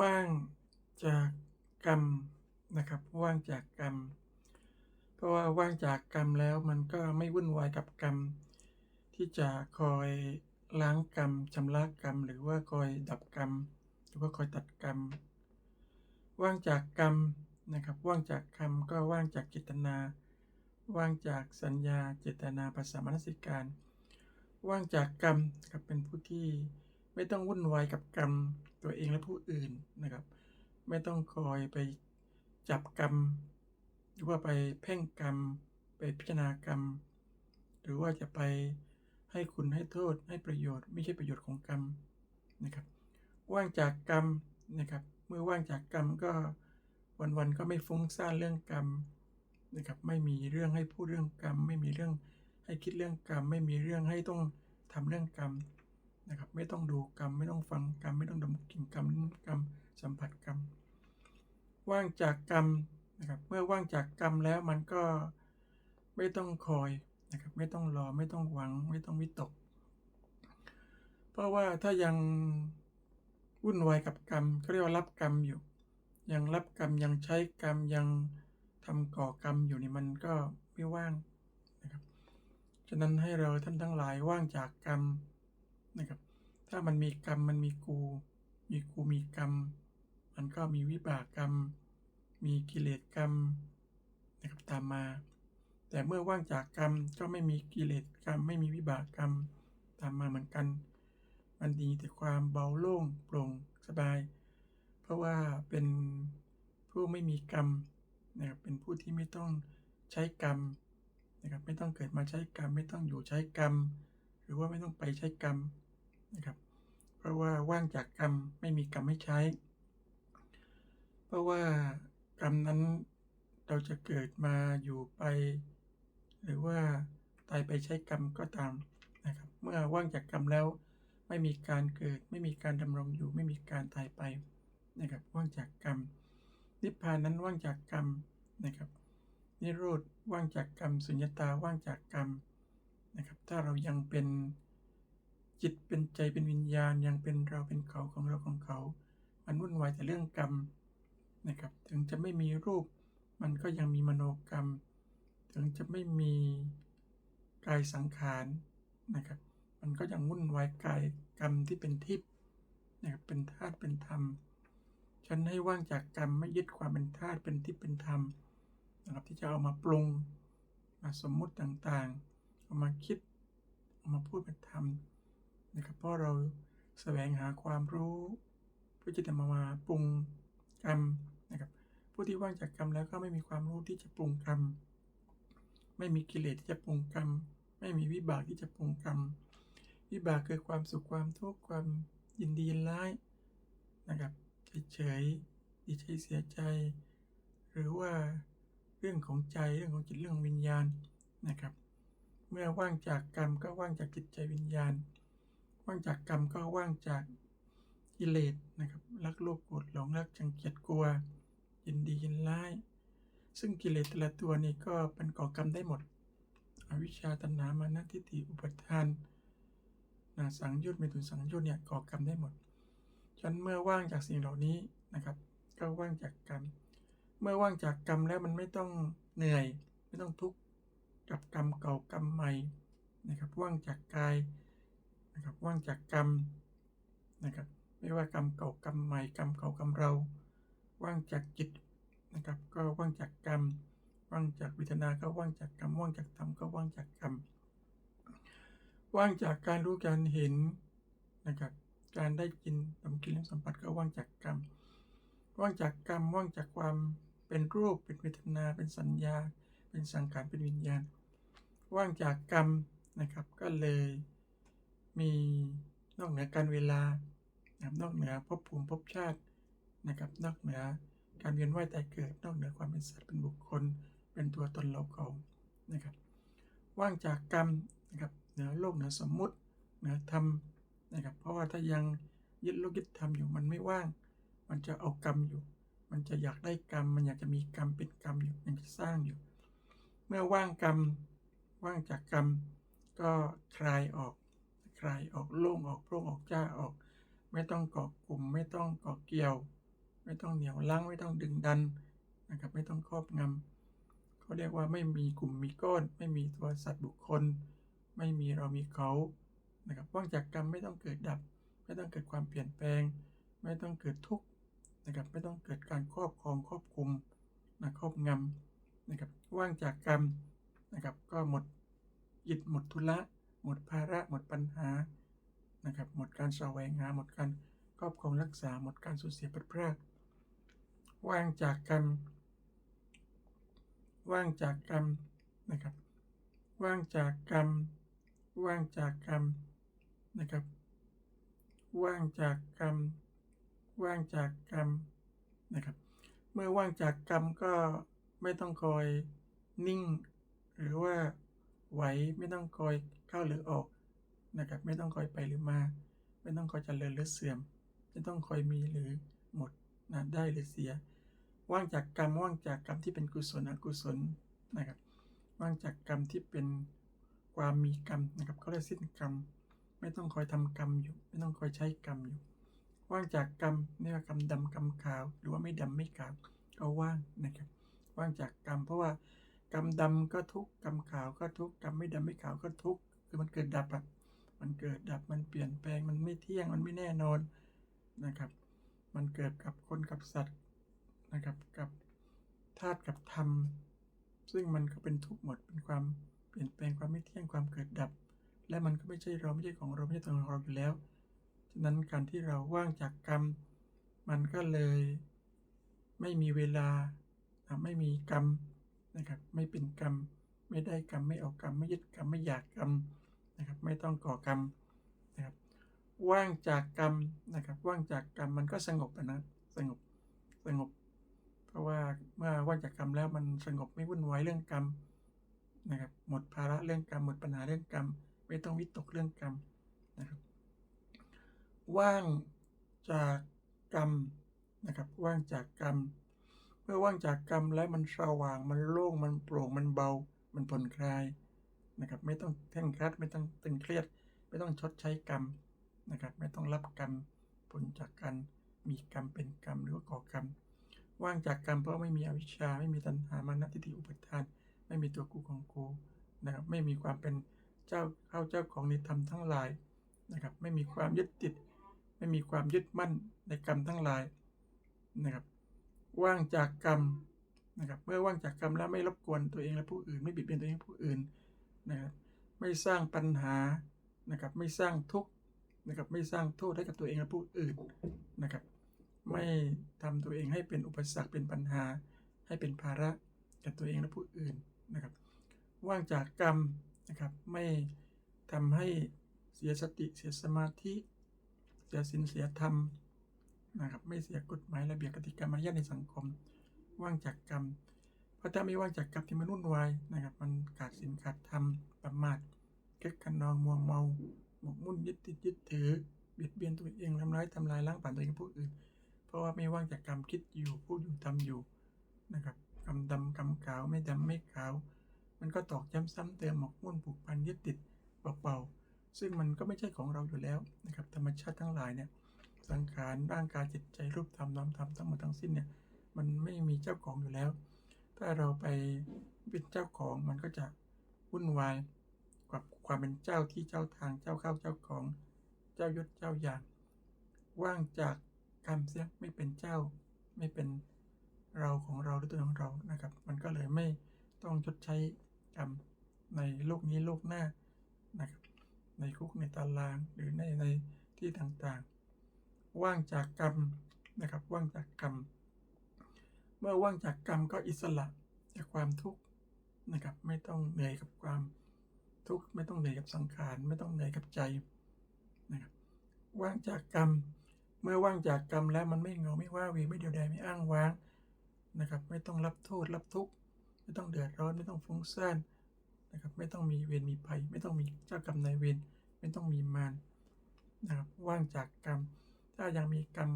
ว่างจากกรรมนะครับ ว่างจากกรรม เพราะว่าว่างจากกรรมแล้วมันก็ไม่วุ่นวายกับกรรม ที่จะคอยล้างกรรมชำระกรรม หรือว่าคอยดับกรรม หรือว่าคอยตัดกรรม ว่างจากกรรมนะครับ ว่างจากกรรมก็ว่างจากเจตนา ว่างจากสัญญาเจตนาภาษามนสิการ ว่างจากกรรมครับเป็นผู้ที่ ไม่ต้องวุ่นวายกับกรรมตัวเองและผู้อื่นนะครับ ไม่ต้องคอยไปจับกรรม หรือว่าไปเพ่งกรรม ไปพิจารณากรรม หรือว่าจะไปให้คุณให้โทษให้ประโยชน์ ไม่ใช่ประโยชน์ของกรรมนะครับ ว่างจากกรรมนะครับ เมื่อว่างจากกรรมก็วันๆก็ไม่ฟุ้งซ่านเรื่องกรรมนะครับไม่มีเรื่องให้พูดเรื่องกรรม ไม่มีเรื่องให้คิดเรื่องกรรม ไม่มีเรื่องให้ต้องทำเรื่องกรรม นะครับ ไม่ต้องดูกรรม ไม่ต้องฟังกรรม ไม่ต้องดมกลิ่นกรรมลิ้มกรรม สัมผัสกรรม ว่างจากกรรมนะครับ เมื่อว่างจากกรรมแล้วมันก็ไม่ต้องคอยนะครับ ไม่ต้องรอ ไม่ต้องหวัง ไม่ต้องวิตก เพราะว่าถ้ายังวุ่นวายกับกรรมเขาเรียกว่ารับกรรมอยู่ ยังรับกรรมยังใช้กรรมยังทำก่อกรรมอยู่นี่มันก็ไม่ว่างนะครับ ฉะนั้นให้เราท่านทั้งหลายว่างจากกรรมนะครับ ถ้ามันมีกรรมมันมีกู มีกูมีกรรม มันก็มีวิบากกรรม มีกิเลสกรรมนะครับตามมา แต่เมื่อว่างจากกรรมก็ไม่มีกิเลสกรรม ไม่มีวิบากกรรมตามมาเหมือนกัน มันดีแต่ความเบาโล่งโปร่งสบาย เพราะว่าเป็นผู้ไม่มีกรรมนะครับเป็นผู้ที่ไม่ต้องใช้กรรมนะครับไม่ต้องเกิดมาใช้กรรม ไม่ต้องอยู่ใช้กรรม หรือว่าไม่ต้องไปใช้กรรม นะครับ เพราะว่าว่างจากกรรมไม่มีกรรมให้ใช้ เพราะว่ากรรมนั้นเราจะเกิดมาอยู่ไป หรือว่าตายไปใช้กรรมก็ตามนะครับ เมื่อว่างจากกรรมแล้ว ไม่มีการเกิด ไม่มีการดำรงอยู่ ไม่มีการตายไปนะครับ ว่างจากกรรม นิพพานนั้นว่างจากกรรมนะครับ นิโรธว่างจากกรรมสุญญตาว่างจากกรรมนะครับ ถ้าเรายังเป็น จิตเป็นใจเป็นวิญญาณยังเป็นเราเป็นเขาของเราของเขา มันวุ่นวายแต่เรื่องกรรมนะครับ ถึงจะไม่มีรูป มันก็ยังมีมโนกรรม ถึงจะไม่มีกายสังขารนะครับ มันก็ยังวุ่นวายกายกรรมที่เป็นทิพย์นะครับเป็นธาตุเป็นธรรม ฉันให้ว่างจากกรรมไม่ยึดความเป็นธาตุเป็นทิพย์เป็นธรรมนะครับที่จะเอามาปรุงมาสมมุติต่างๆ เอามาคิด เอามาพูดเป็นธรรม นะครับเพราะเราแสวงหาความรู้เพื่อจะนำมามาปรุงกรรมนะครับผู้ที่ว่างจากกรรมแล้วก็ไม่มีความรู้ที่จะปรุงกรรม ไม่มีกิเลสที่จะปรุงกรรม ไม่มีวิบากที่จะปรุงกรรม วิบากคือความสุขความทุกข์ความยินดียินร้ายนะครับเฉยๆดีใจเสียใจ หรือว่าเรื่องของใจเรื่องของจิตเรื่องวิญญาณนะครับ เมื่อว่างจากกรรมก็ว่างจากจิตใจวิญญาณ ว่างจากกรรมก็ว่างจากกิเลสนะครับ รักโลภโกรธหลงรักจังเกียจกลัว ยินดียินร้าย ซึ่งกิเลสแต่ละตัวนี่ก็เป็นก่อกรรมได้หมด อวิชชาตัณหามานะทิฏฐิอุปทานนะสังโยชน์เมตุนสังโยชน์เนี่ยก่อกรรมได้หมดฉันเมื่อว่างจากสิ่งเหล่านี้นะครับ ก็ว่างจากกรรม เมื่อว่างจากกรรมแล้วมันไม่ต้องเหนื่อย ไม่ต้องทุกข์กับกรรมเก่ากรรมใหม่นะครับ ว่างจากกาย นะครับว่างจากกรรมนะครับไม่ว่ากรรมเก่ากรรมใหม่กรรมเก่ากรรมเรา ว่างจากจิตนะครับก็ว่างจากกรรม ว่างจากเวทนาก็ว่างจากกรรมว่างจากธรรมก็ว่างจากกรรมว่างจากการรู้การเห็นนะครับการได้กินดมกินลิ้มสัมผัสก็ว่างจากกรรม ว่างจากกรรมว่างจากความเป็นรูปเป็นเวทนา เป็นสัญญา เป็นสังขารเป็นวิญญาณ ว่างจากกรรมนะครับก็เลย มีนอกเหนือการเวลานะครับนอกเหนือภพภูมิภพชาตินะครับ นอกเหนือการเวียนว่ายตายเกิด นอกเหนือความเป็นสัตว์เป็นบุคคล เป็นตัวตนเราเขานะครับ ว่างจากกรรมนะครับเหนือโลกเหนือสมมุติเหนือธรรมนะครับ เพราะว่าถ้ายังยึดโลกยึดธรรมอยู่มันไม่ว่าง มันจะเอากรรมอยู่ มันจะอยากได้กรรม มันอยากจะมีกรรมเป็นกรรมอยู่ยังจะสร้างอยู่ เมื่อว่างกรรมว่างจากกรรมก็คลายออก คลายออกโล่งออกโปร่งออกจ้าออก ไม่ต้องเกาะกลุ่ม ไม่ต้องเกาะเกี่ยว ไม่ต้องเหนี่ยวรั้งไม่ต้องดึงดันนะครับไม่ต้องครอบงำเขาเรียกว่าไม่มีกลุ่มมีก้อน ไม่มีตัวสัตว์บุคคล ไม่มีเรามีเขานะครับว่างจากกรรมไม่ต้องเกิดดับ ไม่ต้องเกิดความเปลี่ยนแปลง ไม่ต้องเกิดทุกข์นะครับไม่ต้องเกิดการครอบครองครอบคุมนะครอบงำนะครับว่างจากกรรมนะครับก็หมดอิดหมดทุละ หมดภาระหมดปัญหานะครับหมดการแสวงหาหมดการครอบครองรักษาหมดการสูญเสียพลาดพลาดว่างจากกรรมว่างจากกรรมนะครับ ว่างจากกรรม ว่างจากกรรมนะครับ ว่างจากกรรม ว่างจากกรรมนะครับ เมื่อว่างจากกรรมก็ไม่ต้องคอยนิ่ง หรือว่าไหวไม่ต้องคอย เข้าหรือออกนะครับ ไม่ต้องคอยไปหรือมา ไม่ต้องคอยเจริญหรือเสื่อม ไม่ต้องคอยมีหรือหมดนะได้หรือเสีย ว่างจากกรรมว่างจากกรรมที่เป็นกุศลอกุศลนะครับ ว่างจากกรรมที่เป็นความมีกรรมนะครับเขาเรียกสิ้นกรรม ไม่ต้องคอยทำกรรมอยู่ ไม่ต้องคอยใช้กรรมอยู่ ว่างจากกรรมนี่ว่ากรรมดำกรรมขาว หรือว่าไม่ดำไม่ขาวก็ว่างนะครับ ว่างจากกรรมเพราะว่ากรรมดำก็ทุกกรรมขาวก็ทุกกรรมไม่ดำไม่ขาวก็ทุก คือมันเกิดดับอะมันเกิดดับมันเปลี่ยนแปลงมันไม่เที่ยงมันไม่แน่นอนนะครับ มันเกิดกับคนกับสัตว์นะครับกับธาตุกับธรรม ซึ่งมันก็เป็นทุกข์หมดเป็นความเปลี่ยนแปลงความไม่เที่ยงความเกิดดับ และมันก็ไม่ใช่เราไม่ใช่ของเราไม่ใช่ตัวของเราอยู่แล้วฉะนั้นการที่เราว่างจากกรรม มันก็เลยไม่มีเวลาไม่มีกรรมนะครับ ไม่เป็นกรรม ไม่ได้กรรม ไม่เอากรรม ไม่ยึดกรรม ไม่อยากกรรม นะครับไม่ต้องก่อกรรมนะครับว่างจากกรรมนะครับว่างจากกรรมมันก็สงบนะสงบสงบ เพราะว่าเมื่อว่างจากกรรมแล้วมันสงบไม่วุ่นวายเรื่องกรรมนะครับหมดภาระเรื่องกรรมหมดปัญหาเรื่องกรรม ไม่ต้องวิตกเรื่องกรรมนะครับว่างจากกรรมนะครับว่างจากกรรม เมื่อว่างจากกรรมแล้วมันสว่างมันโล่งมันโปร่งมันเบา มันผ่อนคลาย นะครับ ไม่ต้องเคร่งครัด ไม่ต้องตึงเครียด ไม่ต้องชดใช้กรรมนะครับ ไม่ต้องรับกรรมผลจากการมีกรรมเป็นกรรมหรือว่าก่อกรรม ว่างจากกรรมเพราะไม่มีอวิชชา ไม่มีตัณหามานะทิฏฐิอุปทาน ไม่มีตัวกูของกูนะครับ ไม่มีความเป็นเจ้าเข้าเจ้าของในธรรมทั้งหลายนะครับ ไม่มีความยึดติด ไม่มีความยึดมั่นในกรรมทั้งหลายนะครับ ว่างจากกรรมนะครับ เมื่อว่างจากกรรมแล้วไม่รบกวนตัวเองและผู้อื่น ไม่บิดเบียนตัวเองผู้อื่น นะครับไม่สร้างปัญหานะครับไม่สร้างทุกข์นะครับไม่สร้างโทษให้กับตัวเองและผู้อื่นนะครับ ไม่ทำตัวเองให้เป็นอุปสรรคเป็นปัญหา ให้เป็นภาระกับตัวเองและผู้อื่นนะครับ ว่างจากกรรมนะครับไม่ทำให้เสียสติเสียสมาธิ เสียศีลเสียธรรมนะครับไม่เสียกฎหมายระเบียบกติกามารยาทในสังคม ว่างจากกรรม พราะถ้าไม่ว่างจากกรรที่มันวุ่นวายนะครับ มันขาดศีลขาดธรรมประมาทเก็ดกันนองมัวเมาหมกมุ่นยึดติดยึดถือเบียดเบียนตัวเองทำร้ายทำลายล้างผ่านตัวเองผู้อื่น เพราะว่าไม่ว่างจากกรรมคิดอยู่พูดอยู่ทำอยู่นะครับกรรมดำกรรมขาวไม่ดำไม่ขาว มันก็ตอกย้ำซ้ำเติมหมกมุ่นผูกพันยึดติดเบาๆซึ่งมันก็ไม่ใช่ของเราอยู่แล้วนะครับธรรมชาติทั้งหลายเนี่ยสังขารร่างกายจิตใจรูปธรรมนามธรรมทั้งหมดทั้งสิ้นเนี่ยมันไม่มีเจ้าของอยู่แล้ว ถ้าเราไปเป็นเจ้าของมันก็จะวุ่นวายกับความเป็นเจ้าที่เจ้าทางเจ้าเข้าเจ้าของ เจ้ายศเจ้าอย่าง ว่างจากกรรมเสียไม่เป็นเจ้า ไม่เป็นเราของเราหรือตัวของเรานะครับ มันก็เลยไม่ต้องชดใช้กรรมในโลกนี้โลกหน้านะครับ ในคุกในตารางหรือในในที่ต่างๆ ว่างจากกรรมนะครับ ว่างจากกรรม เมื่อว่างจากกรรมก็อิสระจากความทุกข์นะครับ ไม่ต้องเหนื่อยกับความทุกข์ไม่ต้องเหนื่อยกับสังขารไม่ต้องเหนื่อยกับใจนะครับว่างจากกรรม เมื่อว่างจากกรรมแล้วมันไม่เหงาไม่ว้าวีไม่เดียวดายไม่อ้างว้างนะครับ ไม่ต้องรับโทษรับทุกข์ไม่ต้องเดือดร้อนไม่ต้องฟุ้งซ่านนะครับ ไม่ต้องมีเวรมีภัย ไม่ต้องมีเจ้ากรรมนายเวรไม่ต้องมีมารนะครับว่างจากกรรม ถ้ายังมีกรรม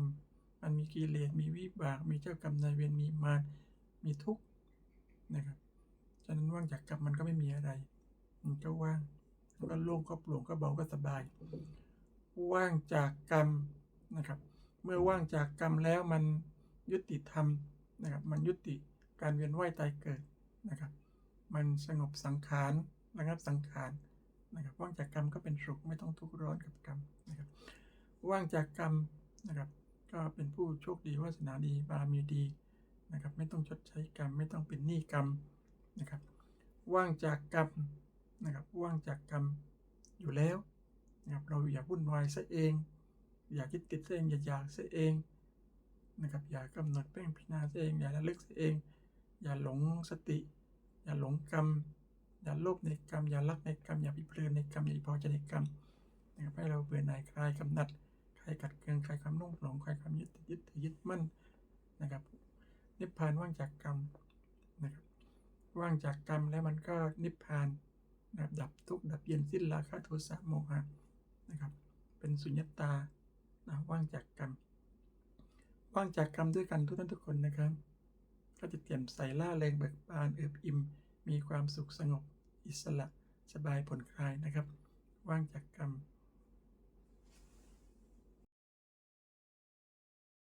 มันมีกิเลสมีวิบาก มีเจ้ากรรมนายเวรมีมารมีทุกข์นะครับฉะนั้นว่างจากกรรมมันก็ไม่มีอะไร มันก็ว่างก็โล่งก็โปร่งก็เบาก็สบาย ว่างจากกรรมนะครับ เมื่อว่างจากกรรมแล้วมันยุติธรรมนะครับ มันยุติการเวียนว่ายตายเกิดนะครับ มันสงบสังขารระงับสังขารนะครับ ว่างจากกรรมก็เป็นสุขไม่ต้องทุกข์ร้อนกับกรรมนะครับ ว่างจากกรรมนะครับ ก็เป็นผู้โชคดีวาสนาดีบารมีดีนะครับ ไม่ต้องชดใช้กรรม ไม่ต้องเป็นหนี้กรรมนะครับ ว่างจากกรรมนะครับ ว่างจากกรรมอยู่แล้วนะครับ เราอย่าวุ่นวายซะเอง อย่าคิดติดซะเอง อย่าอยากซะเองนะครับ อย่ากำหนดเพ่งพิจารณาซะเอง อย่าระลึกซะเอง อย่าหลงสติ อย่าหลงกรรม อย่าโลภในกรรม อย่ารักในกรรม อย่าพิเพลินในกรรม อย่าพอใจในกรรมนะครับให้เราเบื่อหน่ายคลายกำหนัด คลายกัดเกลืองคลายความนุ่งหลงใคลายความยึดติดยึดถือยึดมั่นนะครับนิพพานว่างจากกรรมนะครับว่างจากกรรมแล้วมันก็นิพพานนะครับดับทุกข์ดับเย็นสิ้นราคะโทสะโมหะนะครับเป็นสุญญตานะว่างจากกรรมว่างจากกรรมด้วยกันทุกท่านทุกคนนะครับ ก็จะเตรียมใส่ล่าแรงเบิกบานเอิบอิ่ม มีความสุขสงบอิสระสบายผ่อนคลายนะครับ ว่างจากกรรม